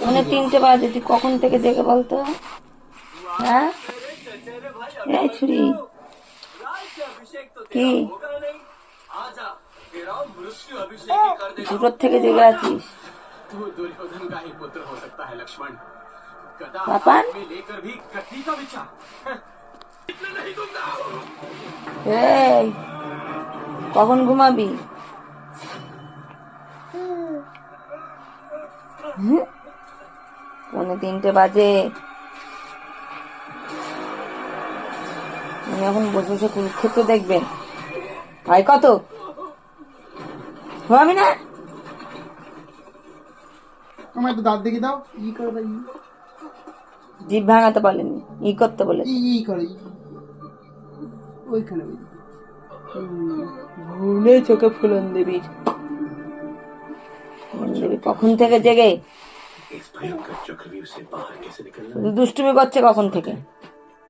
মানে তিনটে বাজে, তুই কখন থেকে দেখে বলতো? হ্যাঁ? এই ছুরি। কি? দুটোর থেকে জেগে আছিস? এই, কখন ঘুমাবি? হুম পৌনে তিনটে বাজে। উনি এখন বসে বসে কুরুক্ষেত্র দেখবেন। ভাই কত? ঘুমাবি না? আমার একটু দাঁত দেখে দাও। ই করে দাও ই। জিভ ভাঙাতে বলেনি ই করতে বলে ই ই করে। ওইখানে ওই ভুলে চোখে ফুলন দেবীর। ফুলন দেবী কখন থেকে জেগে? দুষ্টুমি করছে কখন থেকে?